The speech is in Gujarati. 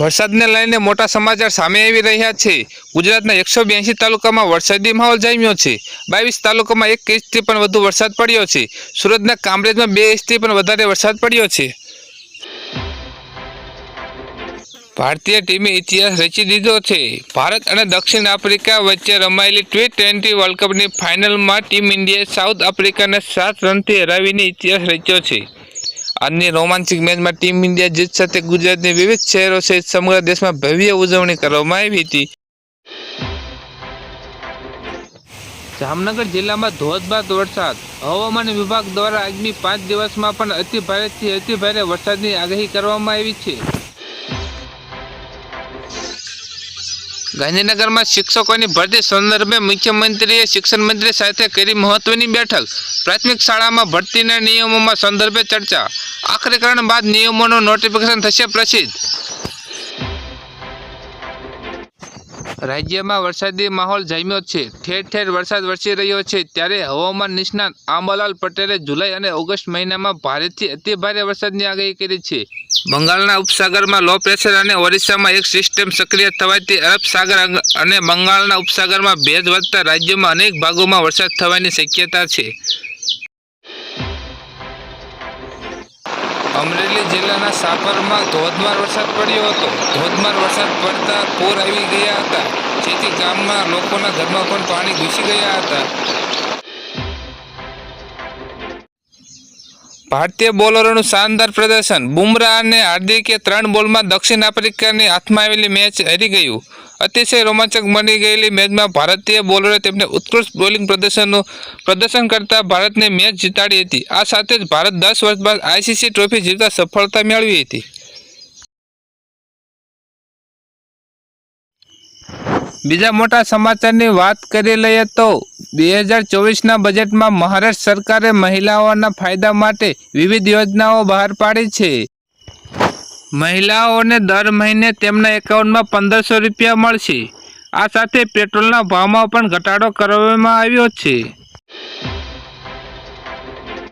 વરસાદને લઈને મોટા સમાચાર સામે આવી રહ્યા છે. ગુજરાતના એકસો બ્યાસી તાલુકામાં વરસાદી માહોલ જામ્યો છે. બાવીસ તાલુકામાં એક ઇંચથી પણ વધુ વરસાદ પડ્યો છે. સુરતના કામરેજમાં બે ઇંચથી પણ વધારે વરસાદ પડ્યો છે. ભારતીય ટીમે ઇતિહાસ રચી દીધો છે. ભારત અને દક્ષિણ આફ્રિકા વચ્ચે રમાયેલી ટી ટ્વેન્ટી વર્લ્ડ કપની ફાઇનલમાં ટીમ ઇન્ડિયાએ સાઉથ આફ્રિકાને સાત રનથી હરાવીને ઇતિહાસ રચ્યો છે. આજની રોમાંચિક મેચમાં ટીમ ઇન્ડિયા જીત સાથે ગુજરાતની વિવિધ શહેરો સહિત સમગ્ર દેશમાં ભવ્ય ઉજવણી કરવામાં આવી હતી. જામનગર જિલ્લામાં ધોધમાર વરસાદ. હવામાન વિભાગ દ્વારા આગામી પાંચ દિવસમાં પણ અતિ ભારેથી અતિ વરસાદની આગાહી કરવામાં આવી છે. ગાંધીનગરમાં શિક્ષકોની ભરતી સંદર્ભે મુખ્યમંત્રીએ શિક્ષણ મંત્રી સાથે કરી મહત્વની બેઠક. પ્રાથમિક શાળામાં ભરતીના નિયમોમાં સંદર્ભે ચર્ચા. આખરીકરણ બાદ નિયમોનું નોટિફિકેશન થશે પ્રસિદ્ધ. રાજ્યમાં વરસાદી માહોલ જામ્યો છે. ઠેર ઠેર વરસાદ વરસી રહ્યો છે. ત્યારે હવામાન નિષ્ણાત આંબાલાલ પટેલે જુલાઈ અને ઓગસ્ટ મહિનામાં ભારેથી અતિ ભારે વરસાદની આગાહી કરી છે. બંગાળના ઉપસાગરમાં લો પ્રેશર અને ઓરિસ્સામાં એક સિસ્ટમ સક્રિય થવાથી અરબ સાગર અને બંગાળના ઉપસાગરમાં ભેજ વધતા રાજ્યમાં અનેક ભાગોમાં વરસાદ થવાની શક્યતા છે. અમરેલી જિલ્લાના સાપરમાં ધોધમાર વરસાદ પડ્યો હતો. ધોધમાર વરસાદ પડતા પૂર આવી ગયા હતા. જેથી ગામના લોકોના ઘરમાં પણ પાણી ઘૂસી ગયા હતા. ભારતીય બોલરોનું શાનદાર પ્રદર્શન. બુમરાહ અને હાર્દિકે ત્રણ બોલમાં દક્ષિણ આફ્રિકાની હાથમાં આવેલી મેચ હારી ગયું. અતિશય રોમાંચક બની ગયેલી મેચમાં ભારતીય બોલરોએ તેમને ઉત્કૃષ્ટ બોલિંગ પ્રદર્શનનું, પ્રદર્શન કરતા ભારતને મેચ જીતાડી હતી. આ સાથે જ ભારત દસ વર્ષ બાદ આઈસીસી ટ્રોફી જીતવા સફળતા મેળવી હતી. બીજા મોટા સમાચારની વાત કરી લઈએ તો બે હજાર ચોવીસના બજેટમાં મહારાષ્ટ્ર સરકારે મહિલાઓના ફાયદા માટે વિવિધ યોજનાઓ બહાર પાડી છે. મહિલાઓને દર મહિને તેમના એકાઉન્ટમાં પંદરસો રૂપિયા મળશે. આ સાથે પેટ્રોલના ભાવમાં પણ ઘટાડો કરવામાં આવ્યો છે.